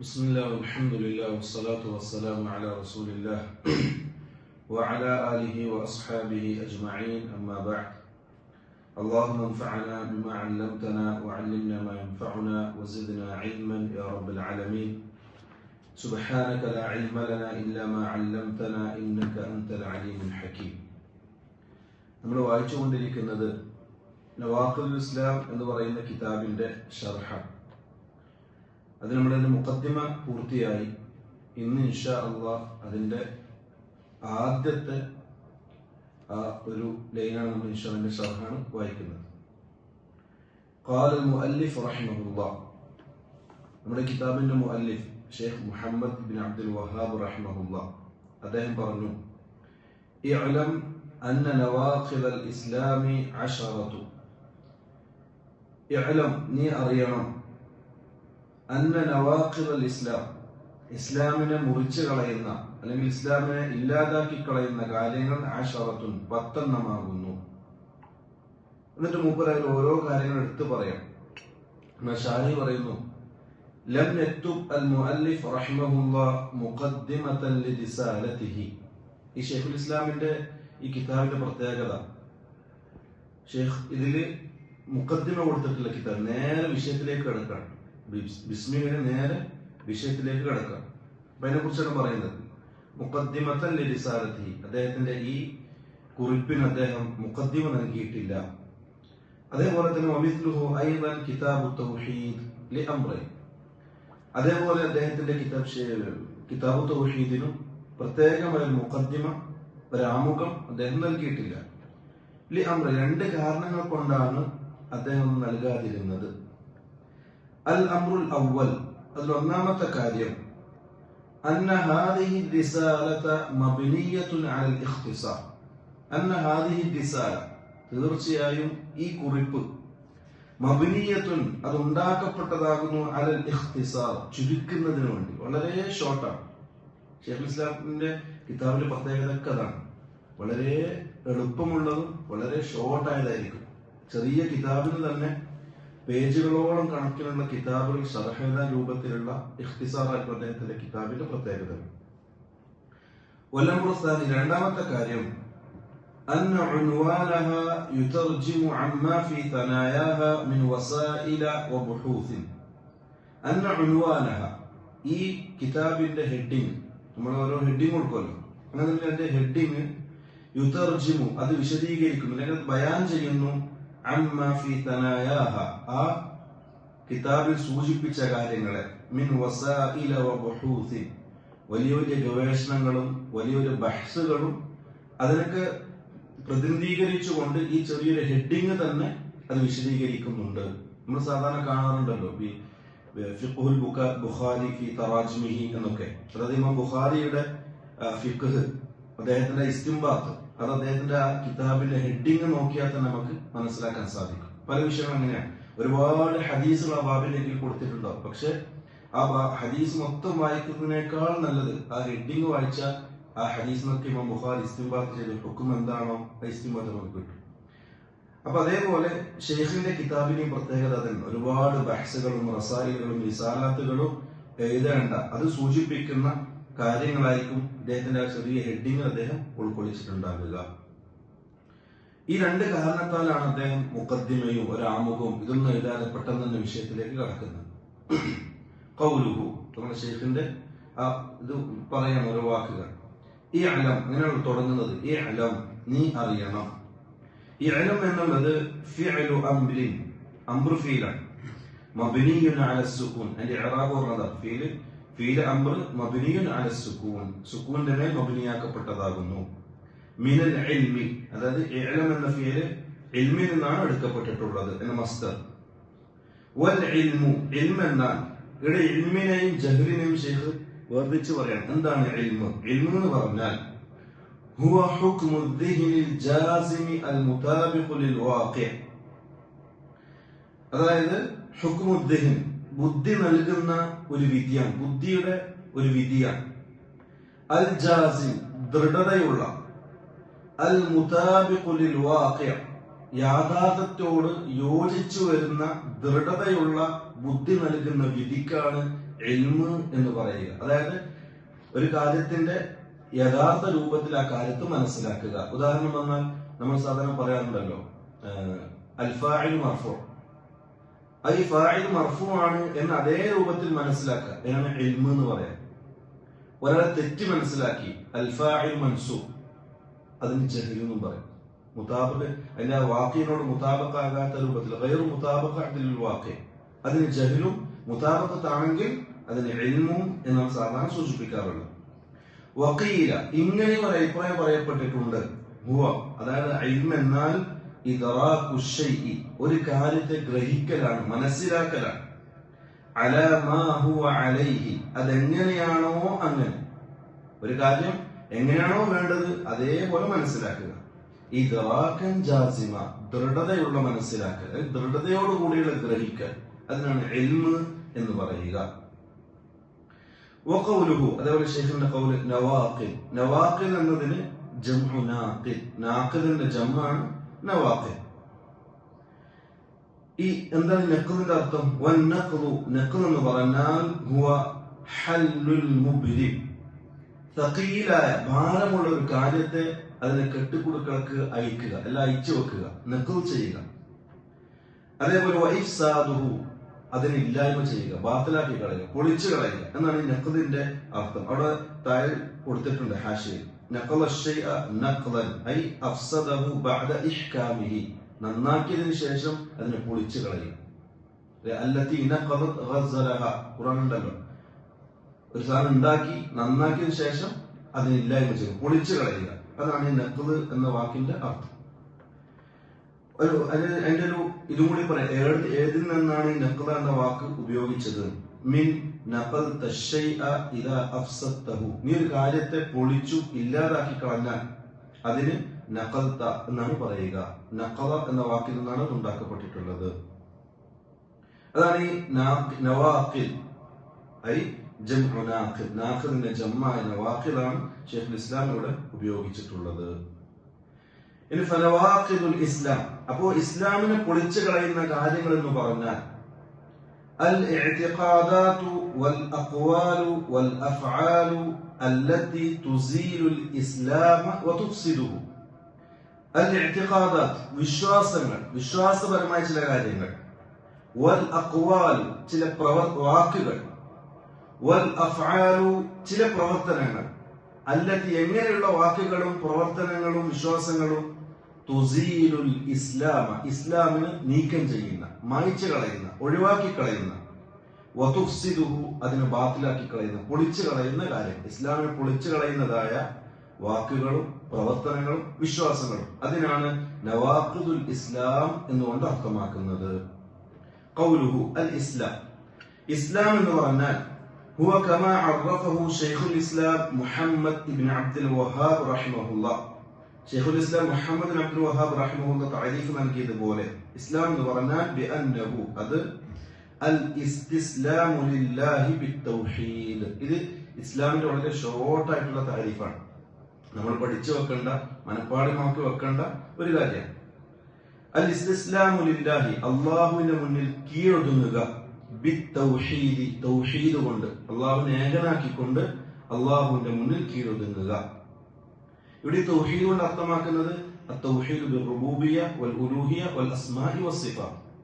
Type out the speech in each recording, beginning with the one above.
بسم الله والحمد لله والصلاة والسلام على رسول الله وعلى آله وأصحابه أجمعين أما بعد اللهم انفعنا بما علمتنا وعلمنا ما ينفعنا وزدنا علما يا رب العالمين سبحانك لا علم لنا إلا ما علمتنا إنك أنت العليم الحكيم നമ്മൾ വായിച്ചുകൊണ്ടിരിക്കുന്നത് നവാഖുൽ ഇസ്ലാം എന്ന് പറയുന്ന കിതാബിന്റെ ഷർഹാണ് അത് നമ്മുടെ മുഖദ്ദിമ പൂർത്തിയായി ഇന്ന് ഇൻഷാ അള്ളാഹ് അതിന്റെ ആദ്യത്തെ ആ ഒരു ലൈനാണ് നമ്മൾ ഇൻഷാന്റെ ഷർഹാണ് വായിക്കുന്നത് قال المؤلف رحمه الله നമ്മുടെ കിതാബിന്റെ മുഅല്ലിഫ് Sheikh Muhammad bin Abdul Wahhab റഹിമഹുല്ല അദ്ദേഹം പറഞ്ഞു ഇഅലം അന്ന നവാഖിദ് അൽ ഇസ്ലാമി അശറത്തു ഇഅലം നീ അറിയണം അന്ന നവാഖിദ് അൽ ഇസ്ലാം ഇസ്ലാമിനെ മുറിച്ചു കളയുന്ന അല്ലെങ്കിൽ ഇസ്ലാമിനെ ഇല്ലാതാക്കി കളയുന്ന കാര്യങ്ങൾ ആഷറത്തുൻ പത്തെണ്ണമാകുന്നു എന്നിട്ട് മൂപ്പർ അതിൽ ഓരോ കാര്യങ്ങൾ എടുത്തു പറയാം ഷാഹി പറയുന്നു لم يكتب المؤلف رحمه الله مقدمة لرسالته ഈ ഷെയ്ഖുൽ ഇസ്ലാമിന്റെ ഈ കിതാബിന്റെ പ്രത്യേകത ഷെയ്ഖ് ഇതില് മുഖദ്ദിമ കൊടുത്തിട്ടുള്ള കിതാബ് നേരെ വിഷയത്തിലേക്ക് കിടക്കാണ് ബിസ്മിങ്ങനെ നേരെ വിഷയത്തിലേക്ക് കടക്കാം അപ്പൊ അതിനെ കുറിച്ചാണ് പറയുന്നത്. മുഖദ്ദിമത്തൻ ലിസാരത്തി അദ്ദേഹത്തിന്റെ ഈ കുറിപ്പിന് അദ്ദേഹം മുഖദ്ദിമ നൽകിയിട്ടില്ല. അതേപോലെ തന്നെ കിതാബ് തൗഹീദ് അതേപോലെ അദ്ദേഹത്തിന്റെ കിതാബ് കിതാബ് തൗഹീദിനും പ്രത്യേകമായ മുഖദ്ദിമ ഒരു അദ്ദേഹം നൽകിയിട്ടില്ല. ലി അമ്ര രണ്ട് കാരണങ്ങൾ കൊണ്ടാണ് അദ്ദേഹം നൽകാതിരുന്നത്. അൽ അമ്രുൽ അവൽ അതിൽ ഒന്നാമത്തെ കാര്യം أن هذه الرسالة مبنية على الاختصار أن هذه الرسالة തീർച്ചയായും ഈ കുറിപ്പ് മബിനിയത്തുൻ അത് ഉണ്ടാക്കപ്പെട്ടതാകുന്നു അലൽ ഇഖ്തിസാർ ചുരുക്കുന്നതിന് വേണ്ടി വളരെ ഷോർട്ടാണ് ഷെയ്ഖ് ഇസ്ലാമിന്റെ കിതാബിന്റെ പ്രത്യേകത ഒക്കെ അതാണ് വളരെ എളുപ്പമുള്ളതും വളരെ ഷോർട്ടായതായിരിക്കും ചെറിയ കിതാബിന് തന്നെ പേജുകളോളം കണക്കിനുള്ള കിതാബുകൾ ഷർഹേദ രൂപത്തിലുള്ള ഇഖ്തിസാറായിട്ടുള്ള അദ്ദേഹത്തിന്റെ കിതാബിന്റെ പ്രത്യേകത വല്ലംപുറസ്ഥാനി രണ്ടാമത്തെ കാര്യം أن عنوانها يترجم عما في ثناياها من وسائل وبحوث أن عنوانها ഈ കിതാബിന്റെ ഹെഡിങ് നമ്മൾ ഓരോ ഹെഡിങ് കൊടുക്കുമല്ലോ അങ്ങനെ തന്നെ അതിന്റെ ഹെഡിങ് യുതർജിമു അത് വിശദീകരിക്കുന്നു അല്ലെങ്കിൽ ബയാൻ ചെയ്യുന്നു അമ്മ ഫി തനായാഹ ആ കിതാബിൽ സൂചിപ്പിച്ച കാര്യങ്ങളെ മിൻ വസാഇല വ ബുഹൂസി വലിയ വലിയ ഗവേഷണങ്ങളും വലിയ വലിയ ബഹ്സുകളും അതിനൊക്കെ പ്രതിനിധീകരിച്ചുകൊണ്ട് ഈ ചെറിയൊരു ഹെഡിങ് തന്നെ അത് വിശദീകരിക്കുന്നുണ്ട്. നമ്മൾ സാധാരണ കാണാറുണ്ടല്ലോ ഈ ബുഖാരി ഫി എന്നൊക്കെ. അതായത് ബുഖാരിയുടെ ഫിഖ് അദ്ദേഹത്തിന്റെ ഇസ്തിംബാത്ത്. അത് അദ്ദേഹത്തിന്റെ ആ കിതാബിന്റെ ഹെഡിങ് നോക്കിയാൽ തന്നെ നമുക്ക് മനസ്സിലാക്കാൻ സാധിക്കും. പല വിഷയങ്ങൾ അങ്ങനെയാണ്. ഒരുപാട് ഹദീസുകൾ ആ ബാബിലേക്ക് കൊടുത്തിട്ടുണ്ടാവും. പക്ഷെ ആ ഹദീസ് മൊത്തം വായിക്കുന്നതിനേക്കാൾ നല്ലത് ആ ഹെഡിങ് വായിച്ച ആ ഹദീസ് ഇമാം ബുഹാർ ഇസ്തിംബാത്ത് ചെയ്ത് ഹുക്കും എന്താണോ ആ ഇസ്തിംബാത്ത് നമുക്ക് കിട്ടും. അപ്പൊ അതേപോലെ ഷെയ്ഖിന്റെ കിതാബിന്റെയും പ്രത്യേകത തന്നെ. ഒരുപാട് ബഹ്സുകളും റസാലികളും വിസാലാത്തുകളും എഴുതേണ്ട അത് സൂചിപ്പിക്കുന്ന കാര്യങ്ങളായിരിക്കും അദ്ദേഹത്തിന്റെ ആ ചെറിയ ഹെഡിങ് അദ്ദേഹം ഉൾക്കൊള്ളിച്ചിട്ടുണ്ടാകുക. ഈ രണ്ട് കാരണത്താലാണ് അദ്ദേഹം മുഖദ്ദിമയും ഒരാമുഖവും ഇതൊന്നും എഴുതാതെ പെട്ടെന്ന് തന്നെ വിഷയത്തിലേക്ക് കടക്കുന്നത്. കൗലുഹു നമ്മുടെ ഷെയ്ഖിന്റെ ആ ഇത് പറയാൻ ഓരോ വാക്കുകൾ. ഈ അലം അങ്ങനെയാണ് തുടങ്ങുന്നത്. ഈ അലം നീ അറിയണം. ഈ അലം എന്നുള്ളത് ഫിഅലു അംറിൻ അംറു ഫീലാണ് മബ്നിയുൻ അല സുകൂൻ അതിന്റെ ഇറാബ് പറഞ്ഞതാണ് ഫീൽ ഫീല് അംർ മബ്നിയുൻ അല സുകൂൻ സുകൂന്റെ മേൽ മബ്നിയാക്കപ്പെട്ടതാകുന്നു മിനൽ ഇൽമി അതായത് ഇഅലം എന്ന ഫീല് ഇൽമിൽ നിന്നാണ് എടുക്കപ്പെട്ടിട്ടുള്ളത് എന്ന മസ്തർ വൽ ഇൽമു ഇൽമ എന്നാൽ ഇവിടെ ഇൽമിനെയും ജഹ്ലിനെയും ശേഖ് വേർതിച്ച് പറയാം എന്താണ് ഇൽമ് ഇൽമ് എന്ന് പറഞ്ഞാൽ هو حكم الذهن الجازم المطابق للواقع അതായത് ഹുക്മുദ്ദിഹിൻ ബുദ്ധി നൽകുന്ന ഒരു വിധിയാണ്. ബുദ്ധിയുടെ ഒരു വിധിയാണ്. അൽ ജാസി ദൃഢതയുള്ള അൽ മുതാബിഖുലിൽ വാഖിഅ യാഥാർത്ഥ്യത്തോട് യോജിച്ചു വരുന്ന ദൃഢതയുള്ള ബുദ്ധി നൽകുന്ന വിധിക്കാണ് എൽമ് എന്ന് പറയുക. അതായത് ഒരു കാര്യത്തിന്റെ യഥാർത്ഥ രൂപത്തിൽ ആ കാര്യത്തെ മനസ്സിലാക്കുക. ഉദാഹരണം വന്നാൽ നമ്മൾ സാധാരണ പറയാറുണ്ടല്ലോ അൽഫായിൽ മർഫു. അത് ഈ ഫായിൽ മർഫുവാണ് എന്ന് അതേ രൂപത്തിൽ മനസ്സിലാക്കുക. എന്നാണ് എൽമ എന്ന് പറയാം. ഒരാളെ തെറ്റി മനസ്സിലാക്കി അൽഫായിൽ മൻസു അതിന് ജഹിൽ എന്നും പറയും. മുതാബക്ക് അതിന്റെ ആ വാക്കിനോട് മുതാബക്കാകാത്ത രൂപത്തിൽ വേറെ മുതാബക്കാട്ടിൽ വാക്ക് അതിന് ജഹിലും മുതാബക്കത്താണെങ്കിൽ അതിന് എൽമും എന്നാണ് സാധാരണ സൂചിപ്പിക്കാറുള്ളത്. വക്കീല ഇങ്ങനെ ഒരു അഭിപ്രായം പറയപ്പെട്ടിട്ടുണ്ട്. ഹുവ അതായത് ഇൽമ എന്നാൽ ഒരു കാര്യത്തെ ഗ്രഹിക്കലാണ് മനസ്സിലാക്കലാണ്. അലൈഹി. അതെങ്ങനെയാണോ അങ്ങനെ. ഒരു കാര്യം എങ്ങനെയാണോ വേണ്ടത് അതേപോലെ മനസ്സിലാക്കുക. ഇദറാഖൻ ജാസിമ ദൃഢതയുള്ള മനസ്സിലാക്കൽ ദൃഢതയോടുകൂടിയുള്ള ഗ്രഹിക്കൽ. അതിനാണ് എൽമ് എന്ന് പറയുക. അതേപോലെ ഷെയ്ഖിന്റെ കൗൽ നവാഖിൽ. നവാഖിൽ എന്നതിന് ജംഹു നാഖിൽ. നാഖിലിന്റെ ജമ്മാണ് നവാഖിൽ ഈ എന്താണ് നക്കറിന്റെ അർത്ഥം? വൻ നഖ്ലു നഖൽ എന്ന് പറഞ്ഞാൽ ഹുവ ഹല്ലുൽ മുബ്രി തഖീലായ ഭാരമുള്ള ഒരു കാര്യത്തെ അതിനെ കെട്ടിക്കൊടുക്കൾക്ക് അയക്കുക അല്ല അയച്ചു വെക്കുക നഖൽ ചെയ്യുക. അതേപോലെ വൈഫ്സാദുഹു അതിനെ ഇല്ലായ്മ ചെയ്യുക ബാത്തലാക്കി കളയുക പൊളിച്ചു കളയുക. എന്നാണ് ഈ നഖദിന്റെ അർത്ഥം. അവിടെ താഴെ കൊടുത്തിട്ടുണ്ട് ഹാഷിയിൽ നഖല നഖലൻ ഐ അഫ്സദഹു ബഅദ ഇഹ്കാമിഹി നന്നാക്കിയതിന് ശേഷം അതിനെ പൊളിച്ചു കളയും. അല്ലത്തി നഖലത് ഗസലഹ ഖുർആൻ ഉണ്ടല്ലോ. ഒരു സാധനം ഉണ്ടാക്കി നന്നാക്കിയതിന് ശേഷം അതിനില്ലായ്മ ചെയ്യും. പൊളിച്ചു കളയുക. അതാണ് ഈ നഖൽ എന്ന വാക്കിന്റെ അർത്ഥം. ഒരു അതിന്റെ ഒരു ഇതും കൂടി പറയാം. ഏതിൽ നിന്നാണ് ഈ നഖല എന്ന വാക്ക് ഉപയോഗിച്ചത്? മിൻ നീ ഒരു കാര്യത്തെ പൊളിച്ചു ഇല്ലാതാക്കി കളഞ്ഞാൽ അതിന് നഖൽത്ത എന്നാണ് പറയുക. നഖല എന്ന വാക്കിൽ നിന്നാണ് ഉണ്ടാക്കപ്പെട്ടിട്ടുള്ളത്. അതാണ് ഈ നവാഖിൽ ഐ ജംഉ നാഖിൽ. ഇസ്ലാം ഇവിടെ ഉപയോഗിച്ചിട്ടുള്ളത്. ഇനി ഫലവാഖിദുൽ ഇസ്ലാം. അപ്പോ ഇസ്ലാമിനെ പൊളിച്ചു കളയുന്ന കാര്യങ്ങൾ എന്ന് പറഞ്ഞാൽ അൽ ഇഅ്തിഖാദാത്തു വൽ അഖ്വാലു വൽ അഫ്ആലു അല്ലത്തി തുസീലുൽ ഇസ്ലാമ വതുഫ്സിദുഹു അൽ ഇഅ്തിഖാദാത്ത് വിശ്വാസങ്ങൾ വിശ്വാസപരമായ ചില കാര്യങ്ങൾ വൽ അഖ്വാലു ചില പ്രവർ വാക്കുകൾ വൽ അഫ്ആലു ചില പ്രവർത്തനങ്ങൾ അല്ലത്തി എങ്ങനെയുള്ള വാക്കുകളും പ്രവർത്തനങ്ങളും വിശ്വാസങ്ങളും തുസീലുൽ ഇസ്ലാമ ഇസ്ലാമിന് നീക്കം ചെയ്യുന്ന മായ്ച്ചു കളയുന്ന ഒഴിവാക്കി കളയുന്ന വതുഫ്സിദുഹു അതിനെ ബാത്തിലാക്കി കളയുന്ന പൊളിച്ചു കളയുന്ന കാര്യം ഇസ്ലാമിനെ പൊളിച്ചു കളയുന്നതായ വാക്കുകളും പ്രവർത്തനങ്ങളും വിശ്വാസങ്ങളും അതിനാണ് നവാഖിദുൽ ഇസ്ലാം എന്നുകൊണ്ട് അർത്ഥമാക്കുന്നത് കൗലുഹു അൽ ഇസ്ലാം ഇസ്ലാം എന്ന് പറഞ്ഞാൽ هو كما عرفه شيخ الإسلام محمد بن عبد الوهاب رحمه الله ഷെയ്ഖുൽ ഇസ്ലാം മുഹമ്മദ് അബ്ദുൽ വഹാബ് റഹ്മുള്ള താരീഫ് നൽകിയതുപോലെ ഇസ്ലാം എന്ന് പറഞ്ഞാൽ ബി അന്നഹു അത് അൽ ഇസ്തിസ്ലാമു ലില്ലാഹി ബിത്തൗഹീദ്. ഇത് ഇസ്ലാമിന്റെ വളരെ ഷോർട്ട് ആയിട്ടുള്ള താരീഫാണ്. നമ്മൾ പഠിച്ചു വെക്കേണ്ട മനഃപ്പാഠമാക്കി വെക്കേണ്ട ഒരു കാര്യമാണ്. അൽ ഇസ്തിസ്ലാമു ലില്ലാഹി അള്ളാഹുവിന്റെ മുന്നിൽ കീഴൊതുങ്ങുക ബിത്തൗഹീദി തൗഹീദ് കൊണ്ട് അള്ളാഹുവിനെ ഏകനാക്കിക്കൊണ്ട് അള്ളാഹുവിന്റെ മുന്നിൽ കീഴൊതുങ്ങുക. ഇവിടെ ഈ തൗഹീദ് കൊണ്ട് അർത്ഥമാക്കുന്നത്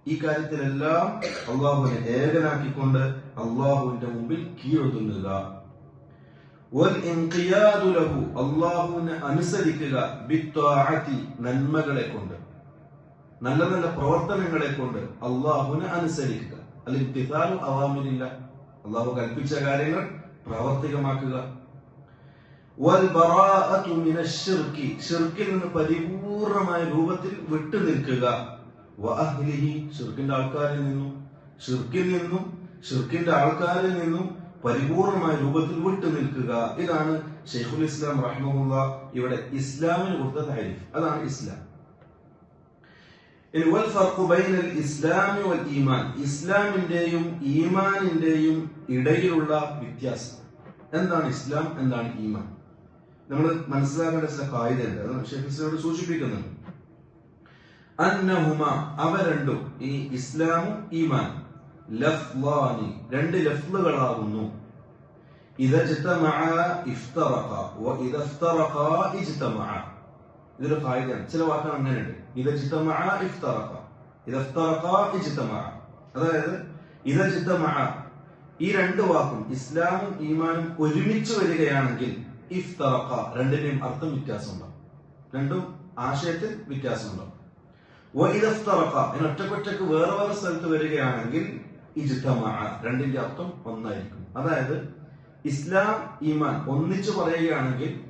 ഈ കാര്യത്തിലെല്ലാം അള്ളാഹുവിനെ ഏകനാക്കിക്കൊണ്ട് അള്ളാഹുവിന്റെ മുമ്പിൽ കീഴൊതുങ്ങുക. അള്ളാഹുവിനെ അനുസരിക്കുക നന്മകളെ കൊണ്ട്. നല്ല നല്ല പ്രവർത്തനങ്ങളെ കൊണ്ട് അള്ളാഹുവിനെ അനുസരിക്കുക. അല്ലെങ്കിൽ അവാമിലില്ല അള്ളാഹു കൽപ്പിച്ച കാര്യങ്ങൾ പ്രാവർത്തികമാക്കുക. ഷിർക്കിൽ നിന്ന് പരിപൂർണമായ രൂപത്തിൽ വിട്ടു നിൽക്കുക. ഷിർക്കിന്റെ ആൾക്കാരിൽ നിന്നും ഷിർക്കിൽ നിന്നും ഷിർക്കിന്റെ ആൾക്കാരിൽ നിന്നും പരിപൂർണമായ രൂപത്തിൽ വിട്ടു നിൽക്കുക. ഇതാണ് ഷെയ്ഖുൽ ഇസ്ലാം റഹ്മുല്ല ഇവിടെ ഇസ്ലാമിന് കൊടുത്ത താരിഫ് അതാണ് ഇസ്ലാം. ഇസ്ലാമിന്റെയും ഈമാനിന്റെയും ഇടയിലുള്ള വ്യത്യാസം. എന്താണ് ഇസ്ലാം? എന്താണ് ഈമാൻ? നമ്മൾ മനസ്സിലാക്കേണ്ട സഹായിതയുണ്ട് അത് ഷെഫിസിനോട് സൂചിപ്പിക്കുന്നുണ്ട് അന്നഹുമ അവ രണ്ടും ഈ ഇസ്ലാമും ഈമാൻ ലഫ്ലാനി രണ്ട് ലഫ്ലുകളാകുന്നു ഇതൊരു കായികമാണ് ചില വാക്കുകൾ അങ്ങനെയുണ്ട്. അതായത് ഇത ഈ രണ്ട് വാക്കും ഇസ്ലാമും ഈമാനും ഒരുമിച്ച് വരികയാണെങ്കിൽ ഇഫ്തറഖ രണ്ടിന്റെയും അർത്ഥം വ്യത്യാസമുണ്ടാവും രണ്ടും ആശയത്തിൽ വ്യത്യാസമുണ്ടാവും വ ഇത് ഇഫ്തറഖ എന്ന് ഒറ്റക്കൊറ്റക്ക് വേറെ വേറെ സ്ഥലത്ത് വരികയാണെങ്കിൽ ഇജ്തമഅ രണ്ടിന്റെ അർത്ഥം ഒന്നായിരിക്കും. അതായത് ഇസ്ലാം ഈമാൻ ഒന്നിച്ചു പറയുകയാണെങ്കിൽ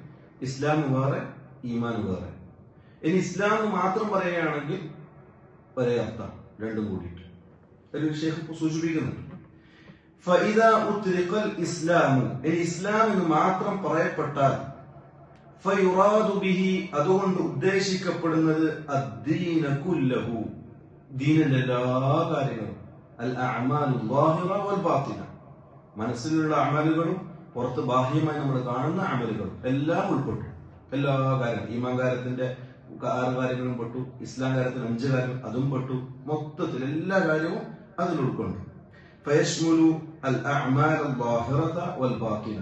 ഇസ്ലാം വേറെ ഈമാൻ വേറെ. ഇനി ഇസ്ലാം മാത്രം പറയുകയാണെങ്കിൽ ഒരേ അർത്ഥം രണ്ടും കൂടിയിട്ട്. ഒരു ഷേഖ് സൂചിപ്പിക്കുന്നുണ്ട്. ഇസ്ലാമു എന്ന് മാത്രം പറയപ്പെട്ടാൽ ബിഹി അതുകൊണ്ട് ഉദ്ദേശിക്കപ്പെടുന്നത് കാര്യങ്ങളും. വൽ മനസ്സിലുള്ള അമലുകളും പുറത്ത് ബാഹ്യമായി നമ്മൾ കാണുന്ന അമലുകളും എല്ലാം ഉൾപ്പെട്ടു. എല്ലാ കാര്യങ്ങളും. ഈമാൻ കാര്യത്തിന്റെ ആറ് കാര്യങ്ങളും പെട്ടു. ഇസ്ലാം കാര്യത്തിൽ അഞ്ച് കാര്യം അതും പെട്ടു. മൊത്തത്തിൽ എല്ലാ കാര്യവും അതിൽ ഉൾക്കൊണ്ടു അൽ ബാത്തിന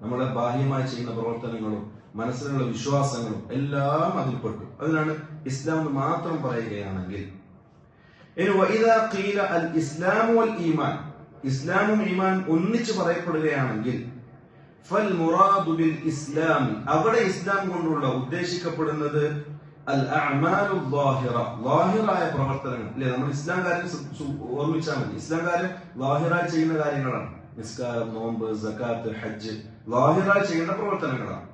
നമ്മളെ ബാഹ്യമായി ചെയ്യുന്ന പ്രവർത്തനങ്ങളും മനസ്സിലുള്ള വിശ്വാസങ്ങളും എല്ലാം അതിൽപ്പെട്ടു. അതിനാണ് ഇസ്ലാം എന്ന് മാത്രം പറയുകയാണെങ്കിൽ. ഇസ്ലാമും ഈമാൻ ഒന്നിച്ച് പറയപ്പെടുകയാണെങ്കിൽ ഫൽ മുറാദു ബിൽ ഇസ്ലാം അവിടെ ഇസ്ലാം കൊണ്ടുള്ള ഉദ്ദേശിക്കപ്പെടുന്നത് ളാഹിറായ പ്രവർത്തനങ്ങൾ. അല്ലെ നമ്മൾ ഇസ്ലാം കാര്യം സു- സു- ഓർമ്മിച്ചാൽ മതി. ഇസ്ലാം കാര്യം ളാഹിറായി ചെയ്യുന്ന കാര്യങ്ങളാണ്. നിസ്കാരം നോമ്പ് സക്കാത്ത് ഹജ്ജ്. ലാഹിറായി ചെയ്യേണ്ട പ്രവർത്തനങ്ങളാണ്.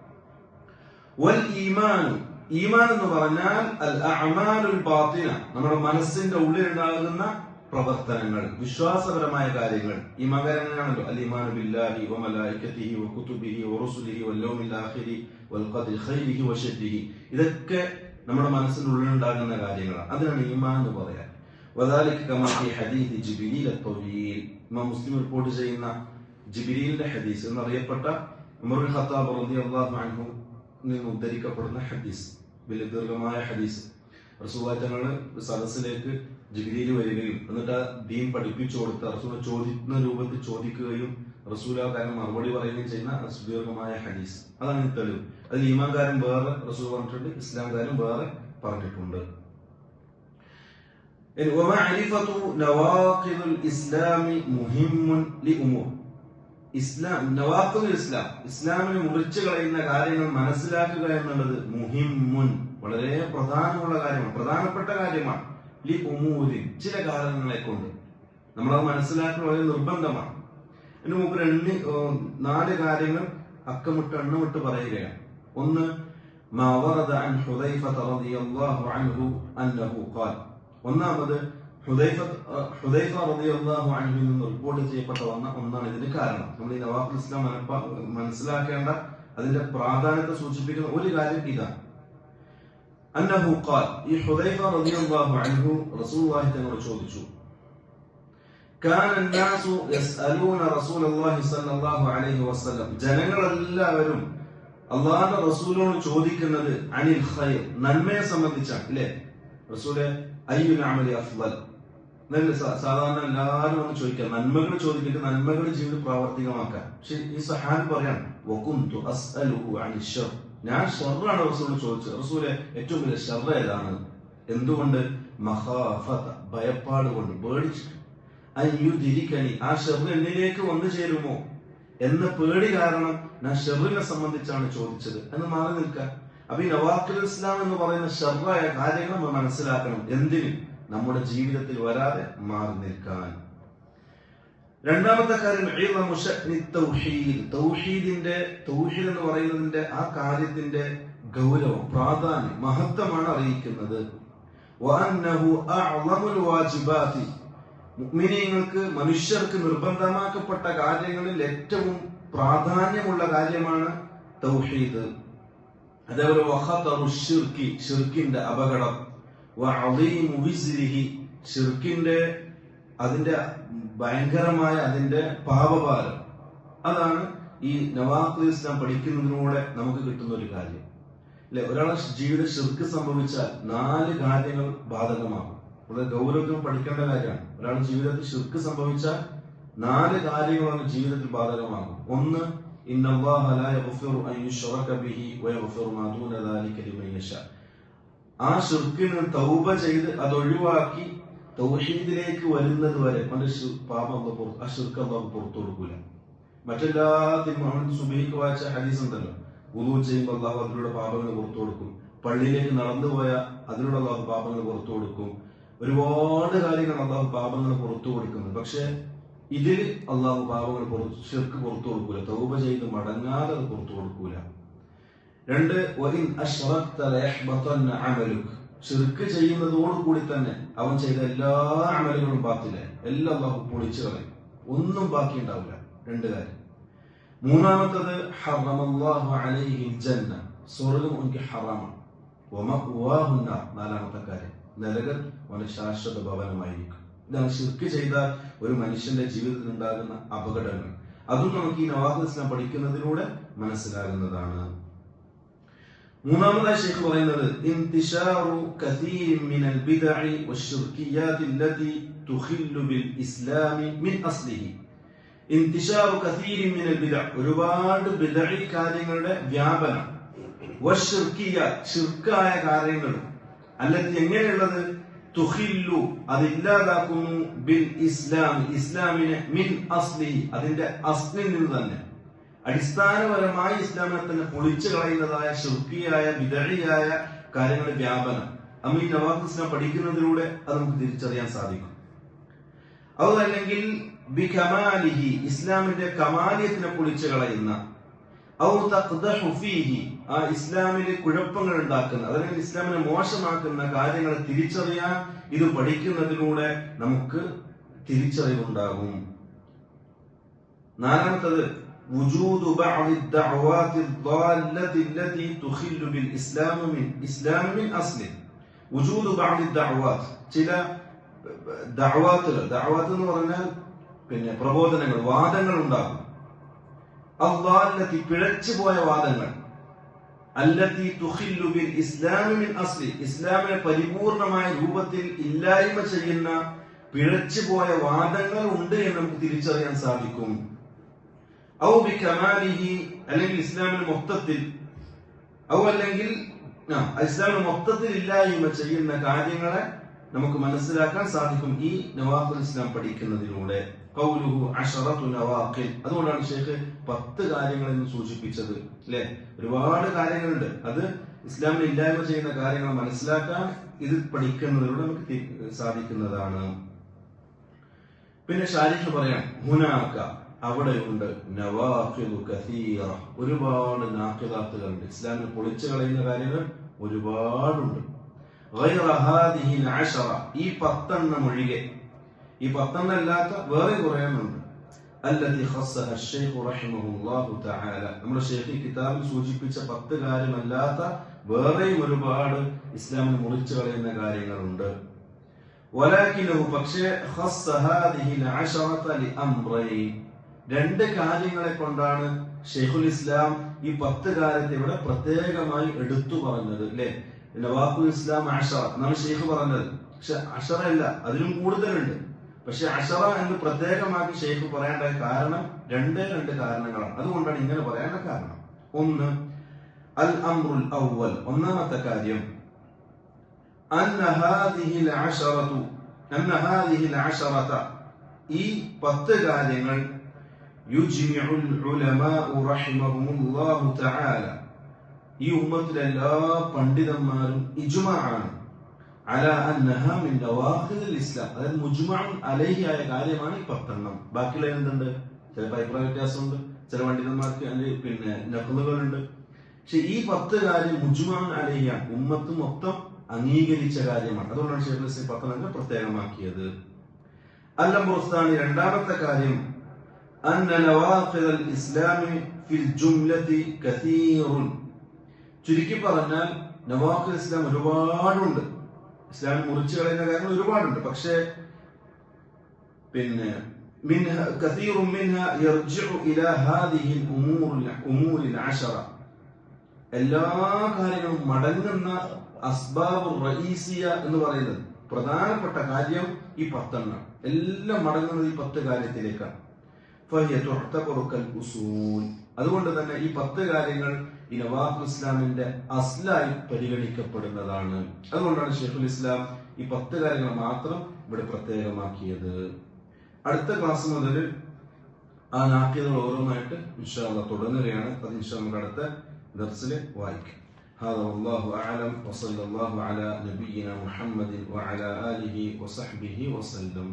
വൽ ഈമാൻ ഈമാൻ എന്ന് പറഞ്ഞാൽ അൽ അഅമാലുൽ ബാത്തിന. നമ്മുടെ മനസ്സിന്റെ ഉള്ളിലുണ്ടാകുന്ന പ്രവർത്തനങ്ങൾ വിശ്വാസപരമായ കാര്യങ്ങൾ. ഈ മകരങ്ങളാണല്ലോ അൽ ഈമാൻ ബില്ലാഹി വ മലായികതിഹി വ കുതുബിഹി വ റുസുലിഹി വൽ യൗമിൽ ആഖിരി വൽ ഖദ്രി ഖൈരിഹി വ ശർരിഹി ഇതൊക്കെ നമ്മുടെ മനസ്സിനുള്ളിലുണ്ടാകുന്ന കാര്യങ്ങളാണ്. അതിനാണ് ഈമാൻ എന്ന് പറയാൻ വദാലിക കമാ ഫി ഹദീസ് ജിബ്രീൽ അത്വീൽ ഇമാം മുസ്ലിം റിപ്പോർട്ട് ചെയ്യുന്ന ജിബ്രീലിന്റെ ഹദീസ് എന്നറിയപ്പെട്ട ഉമർ ഖത്താബ് റളിയല്ലാഹു അൻഹു നിന്ന് ഉദ്ധരിക്കപ്പെടുന്ന ഹദീസ്. വലിയ ദീർഘമായ ഹദീസ്. റസൂൽ തങ്ങൾ സദസ്സിലേക്ക് ജിബിലിയിൽ വരികയും എന്നിട്ട് ആ ദീൻ പഠിപ്പിച്ചു കൊടുത്ത് റസൂൽ ചോദിക്കുന്ന രൂപത്തിൽ ചോദിക്കുകയും റസൂൽ ആ കാര്യം മറുപടി പറയുകയും ചെയ്യുന്ന ദീർഘമായ ഹദീസ്. അതാണ് തെളിവ്. അതിൽ ഈമാൻകാരും വേറെ റസൂൽ പറഞ്ഞിട്ടുണ്ട് ഇസ്ലാംകാരും വേറെ പറഞ്ഞിട്ടുണ്ട്. ഇസ്ലാം ഇസ്ലാം ഇസ്ലാമിനെ മുറിച്ചു കളയുന്ന കാര്യങ്ങൾ മനസ്സിലാക്കുക എന്നുള്ളത് മുഹിമ്മുൻ വളരെ പ്രധാനമുള്ള കാര്യമാണ് പ്രധാനപ്പെട്ട കാര്യമാണ്. ലി ഉമൂരി ചില കാരണങ്ങളെ കൊണ്ട്. നമ്മളത് മനസ്സിലാക്കുക വളരെ നിർബന്ധമാണ്. എന്റെ മുമ്പ് രണ്ട് നാല് കാര്യങ്ങൾ അക്കമിട്ട് എണ്ണമിട്ട് പറയുകയാണ്. ഒന്ന് ما ورد عن حذيفة رضي الله عنه أنه قال ഒന്നാമത് ഹുദൈഫ ഹുദൈഫ റളിയല്ലാഹു അൻഹുവിൽ നിന്ന് റിപ്പോർട്ട് ചെയ്യപ്പെട്ട വന്ന ഒന്നാണ് ഇതിന് കാരണം നമ്മൾ ഈ നവാഫുൽ ഇസ്ലാം മനപ്പ- മനസ്സിലാക്കേണ്ട അതിന്റെ പ്രാധാന്യത്തെ സൂചിപ്പിക്കുന്ന ഒരു കാര്യം ഇതാണ് അന്നഹു ഖാൽ ഈ ഹുദൈഫ റളിയല്ലാഹു അൻഹു റസൂലുള്ളാഹി തങ്ങളോട് ചോദിച്ചു كان الناس يسألون رسول الله صلى الله عليه وسلم ജനങ്ങളെല്ലാവരും അള്ളാഹുന്റെ റസൂലോട് ചോദിക്കുന്നത് അനിൽ ഖൈർ നന്മയെ സംബന്ധിച്ചാണ് അല്ലേ? റസൂലെ അയ്യുനാമലി സാ- സാധാരണ എല്ലാവരും ഒന്ന് ചോദിക്കാം നന്മകൾ ചോദിച്ചിട്ട് നന്മകൾ ജീവിതം പ്രാവർത്തികമാക്കാൻ. പക്ഷെ ഈ സഹാൻ പറയാൻ ഞാൻ ഷർറാണ് റസൂൽ ചോദിച്ചത്. റസൂലെ ഏറ്റവും വലിയ ഷർ ഏതാണ്? എന്തുകൊണ്ട്? മഹാഫത ഭയപ്പാട് കൊണ്ട് പേടിച്ചിട്ട്. അയ്യുതിരിക്കനി ആ ഷെറ് എന്നിലേക്ക് വന്നു ചേരുമോ? എന്ന പേടി കാരണം ഞാൻ ഷെറിനെ സംബന്ധിച്ചാണ് ചോദിച്ചത് എന്ന് മാറി നിൽക്കാൻ അപ്പൊ ഈ നവാഖുൽ ഇസ്ലാം എന്ന് പറയുന്ന ഷെറായ കാര്യങ്ങൾ നമ്മൾ മനസ്സിലാക്കണം. എന്തിന്? നമ്മുടെ ജീവിതത്തിൽ വരാതെ മാറി നിൽക്കാൻ. രണ്ടാമത്തെ കാര്യം തൗഹീദിന്റെ തൗഹീദ് എന്ന് പറയുന്നതിന്റെ ആ കാര്യത്തിന്റെ ഗൗരവം പ്രാധാന്യം മഹത്വമാണ് അറിയിക്കുന്നത്. മുഅ്മിനീങ്ങൾക്ക് മനുഷ്യർക്ക് നിർബന്ധമാക്കപ്പെട്ട കാര്യങ്ങളിൽ ഏറ്റവും പ്രാധാന്യമുള്ള കാര്യമാണ് തൗഹീദ്. അതേപോലെ വഹതറുഷിർക്കി ഷിർക്കിന്റെ അപകടം. ഷിർക്കിന്റെ അതിന്റെ ഭയങ്കരമായ അതിന്റെ പാപഭാരം. അതാണ് ഈ നവാഖുൽ ഇസ്ലാം പഠിക്കുന്നതിലൂടെ നമുക്ക് കിട്ടുന്ന ഒരു കാര്യം. അല്ലെ? ഒരാളെ ജീവിത ഷിർക്ക് സംഭവിച്ചാൽ നാല് കാര്യങ്ങൾ ബാധകമാകും. അത് ഗൗരവത്തിൽ പഠിക്കേണ്ട കാര്യമാണ്. ഒരാൾ ജീവിതത്തിൽ ശിർക്ക് സംഭവിച്ച നാല് കാര്യങ്ങളാണ് ജീവിതത്തിൽ ബാധകമാകും. ഒന്ന് ആ ഷിർക്കിന് തൗബ ചെയ്ത് അത് ഒഴിവാക്കി തൗഹീദിലേക്ക് വരുന്നത് വരെ ശി- പാപം ആ അള്ളാഹ് പുറത്തു കൊടുക്കൂല. മറ്റെല്ലാ തിന്മകളും സുബൈക്ക് വായിച്ച ഹദീസ് ഉണ്ടല്ലോ ഉദു ചെയ്യുമ്പോൾ അള്ളാഹു അതിലൂടെ പാപങ്ങൾ പുറത്തു കൊടുക്കും. പള്ളിയിലേക്ക് നടന്നു പോയ അതിലൂടെ അള്ളാഹു പാപങ്ങൾ പുറത്തു കൊടുക്കും. ഒരുപാട് കാര്യങ്ങൾ അള്ളാഹു പാപങ്ങൾ പുറത്തു കൊടുക്കുന്നു. പക്ഷെ ഇതിൽ അള്ളാഹു പാപങ്ങൾ പുറത്ത് ശിർക്ക് പുറത്തു കൊടുക്കൂല. തൗബ ചെയ്ത് മടങ്ങാതെ അത് പുറത്തു കൊടുക്കൂല. രണ്ട് ഷിർക്ക് ചെയ്യുന്നതോടുകൂടി തന്നെ അവൻ ചെയ്ത എല്ലാ അമലുകളും പാത്തില്ല എല്ലാം അള്ളാഹു പൊളിച്ചു കളയും. ഒന്നും ബാക്കി ഉണ്ടാവില്ല. രണ്ട് കാര്യം. മൂന്നാമത്തത് സ്വർഗം ഹറാമാണ്. നാലാമത്തെ കാര്യം. നരകം ശാശ്വത ഭവനമായിരിക്കും. ഇതാണ് ഷിർക്ക് ചെയ്ത ഒരു മനുഷ്യന്റെ ജീവിതത്തിൽ ഉണ്ടാകുന്ന അപകടങ്ങൾ. അതും നമുക്ക് ഈ നവാഹുസ്ലാം പഠിക്കുന്നതിലൂടെ മനസ്സിലാകുന്നതാണ്. മൂന്നാമതായി ഷെയ്ഖ് പറയുന്നത് ഒരുപാട് ബിദഴി കാര്യങ്ങളുടെ വ്യാപനം. വശിർക്കിയാത്ത് ഷിർക്കായ കാര്യങ്ങൾ അല്ലത്തി എങ്ങനെയുള്ളത്? തുഹില്ലു അതില്ലാതാക്കുന്നു ബിൽ ഇസ്ലാം ഇസ്ലാമിനെ മിൻ അസ്ലി അതിന്റെ അസ്ലിൽ നിന്ന് തന്നെ. അടിസ്ഥാനപരമായി ഇസ്ലാമിനെ തന്നെ പൊളിച്ചു കളയുന്നതായ ഷുർക്കിയായ വിതഴിയായ കാര്യങ്ങളുടെ വ്യാപനം. നമ്മൾ ഈ ഇസ്ലാം പഠിക്കുന്നതിലൂടെ അത് നമുക്ക് തിരിച്ചറിയാൻ സാധിക്കും. അതല്ലെങ്കിൽ ബിഖമാലിഹി ഇസ്ലാമിന്റെ കമാലിയത്തിനെ പൊളിച്ചു കളയുന്ന ആ ഇസ്ലാമിലെ കുഴപ്പങ്ങൾ ഉണ്ടാക്കുന്ന അല്ലെങ്കിൽ ഇസ്ലാമിനെ മോശമാക്കുന്ന കാര്യങ്ങൾ തിരിച്ചറിയാൻ ഇത് പഠിക്കുന്നതിലൂടെ നമുക്ക് തിരിച്ചറിവുണ്ടാകും നാലാമത്തത് وجود بعض الدعوات الضالة التي تخل بالإسلام من إسلام من أصله وجود بعض الدعوات ചില ദഅവാത്തുകൾ ദഅവാത്ത് എന്ന് പറഞ്ഞാൽ പിന്നെ പ്രബോധനങ്ങൾ വാദങ്ങൾ ഉണ്ടാകും അള്ളാഹത്തി പിഴച്ചു പോയ വാദങ്ങൾ. അല്ലത്തി തുഖില്ലു ബിൽ ഇസ്ലാമി മിൻ അസ്ലി. ഇസ്ലാമിനെ പരിപൂർണമായ രൂപത്തിൽ ഇല്ലായ്മ ചെയ്യുന്ന പിഴച്ചു പോയ വാദങ്ങൾ ഉണ്ട് എന്ന് നമുക്ക് തിരിച്ചറിയാൻ സാധിക്കും. ഔ ബി കമാലിഹി അല്ലെങ്കിൽ ഇസ്ലാമിന് മൊത്തത്തിൽ ഔ അല്ലെങ്കിൽ ഇസ്ലാമിന് മൊത്തത്തിൽ ഇല്ലായ്മ ചെയ്യുന്ന കാര്യങ്ങളെ നമുക്ക് മനസ്സിലാക്കാൻ സാധിക്കും ഈ നവാഫുൽ ഇസ്ലാം പഠിക്കുന്നതിലൂടെ. കൗലുഹു അഷറത്തു നവാഖിൽ. അതുകൊണ്ടാണ് ഷെയ്ഖ് പത്ത് കാര്യങ്ങൾ എന്ന് സൂചിപ്പിച്ചത് അല്ലെ ഒരുപാട് കാര്യങ്ങളുണ്ട്. അത് ഇസ്ലാമിൽ ഇല്ലായ്മ ചെയ്യുന്ന കാര്യങ്ങൾ മനസ്സിലാക്കാൻ ഇത് പഠിക്കുന്നതിലൂടെ നമുക്ക് സാധിക്കുന്നതാണ്. പിന്നെ ഷാരിഖ് പറയാം ഹുനാക്ക അവിടെയുണ്ട്. നവാഖിലു കസീറ. ഒരുപാട് നാക്കിതാത്തുകളുണ്ട് ഇസ്ലാമിൽ പൊളിച്ചു കളയുന്ന കാര്യങ്ങൾ ഒരുപാടുണ്ട്. ഈ പത്തെണ്ണം ഒഴികെ ഈ പത്തെണ്ണം അല്ലാത്ത വേറെ കുറെ എണ്ണമുണ്ട് التي خصها الشيخ رحمه الله تعالى നമ്മുടെ ഷെയ്ഖ് ഈ കിതാബിൽ സൂചിപ്പിച്ച പത്ത് കാര്യമല്ലാത്ത വേറെയും ഒരുപാട് ഇസ്ലാമിനെ മുറിച്ചു കളയുന്ന കാര്യങ്ങളുണ്ട് ولكنه പക്ഷേ خص هذه العشرة لأمرين രണ്ട് കാര്യങ്ങളെ കൊണ്ടാണ് ഷെയ്ഖുൽ ഇസ്ലാം ഈ പത്ത് കാര്യത്തെ ഇവിടെ പ്രത്യേകമായി എടുത്തു പറഞ്ഞത് അല്ലെ നവാഖുൽ ഇസ്ലാം അഷറ എന്നാണ് ഷെയ്ഖ് പറഞ്ഞത് പക്ഷെ അഷറ അല്ല അതിലും കൂടുതലുണ്ട് പക്ഷെ അഷറ എന്ന് പ്രത്യേകമാക്കി ഷെയ്ഖ് പറയേണ്ട കാരണം രണ്ടേ രണ്ട് കാരണങ്ങളാണ്. അതുകൊണ്ടാണ് ഇങ്ങനെ പറയേണ്ട കാരണം. ഒന്ന് അൽ അമ്രുൽ ഔവൽ ഒന്നാമത്തെ കാര്യം ഈ പത്ത് കാര്യങ്ങൾ ഈ ഉമ്മത്തിലെല്ലാ പണ്ഡിതന്മാരും ഇജുമാണ് ഇസ്ലാം. അതായത് മുജ്മഉൻ അലൈഹി ആയ കാര്യമാണ് ഈ പത്തെണ്ണം. ബാക്കിയുള്ള എന്തുണ്ട്? ചില അഭിപ്രായ വ്യത്യാസമുണ്ട്. ചില പണ്ഡിതന്മാർക്ക് അതിന് പിന്നെ നക്കുന്നുകളുണ്ട്. പക്ഷെ ഈ പത്ത് കാര്യം മുജ്മഉൻ അലൈഹിയാണ്. ഉമ്മത്ത് മൊത്തം അംഗീകരിച്ച കാര്യമാണ്. അതുകൊണ്ടാണ് ഷെയ്ഖ് ഇസ്ലാം പത്തെണ്ണം പ്രത്യേകമാക്കിയത്. അല്ല മുറുസ്താനി രണ്ടാമത്തെ കാര്യം അന്ന നവാഖിദൽ ഇസ്ലാമി ഫിൽ ജുംലതി കസീറുൻ. ചുരുക്കി പറഞ്ഞാൽ നവാഖിൽ ഇസ്ലാം ഒരുപാടുണ്ട്. ഇസ്ലാം മുറിച്ചു കളയുന്ന കാര്യങ്ങൾ ഒരുപാടുണ്ട് പക്ഷേ പിന്നെ منها كثير منها يرجع إلى هذه الأمور الأمور العشرة എല്ലാ കാര്യങ്ങളും മടങ്ങുന്ന അസ്ബാബ് റഈസിയ എന്ന് പറയുന്നത് പ്രധാനപ്പെട്ട കാര്യം ഈ പത്തെണ്ണം എല്ലാം മടങ്ങുന്നത് ഈ പത്ത് കാര്യത്തിലേക്കാണ് ഫഹിയ തുഅ്തബറു കൽ ഉസൂൽ അതുകൊണ്ട് തന്നെ ഈ പത്ത് കാര്യങ്ങൾ ഈ നവാബ് ഇസ്ലാമിന്റെ അസ്ലായി പരിഗണിക്കപ്പെടുന്നതാണ് അതുകൊണ്ടാണ് ഷെയ്ഖുൽ ഇസ്ലാം ഈ പത്ത് കാര്യങ്ങൾ മാത്രം ഇവിടെ പ്രത്യേകമാക്കിയത് അടുത്ത ക്ലാസ് മുതൽ ആ നാക്യതകൾ ഓരോന്നായിട്ട് ഇൻഷാല്ല തുടങ്ങുകയാണ് അത് ഇൻഷാ നമുക്ക് അടുത്ത ദർസിൽ വായിക്കാം هذا والله أعلم وصلى الله على نبينا محمد وعلى آله وصحبه وسلم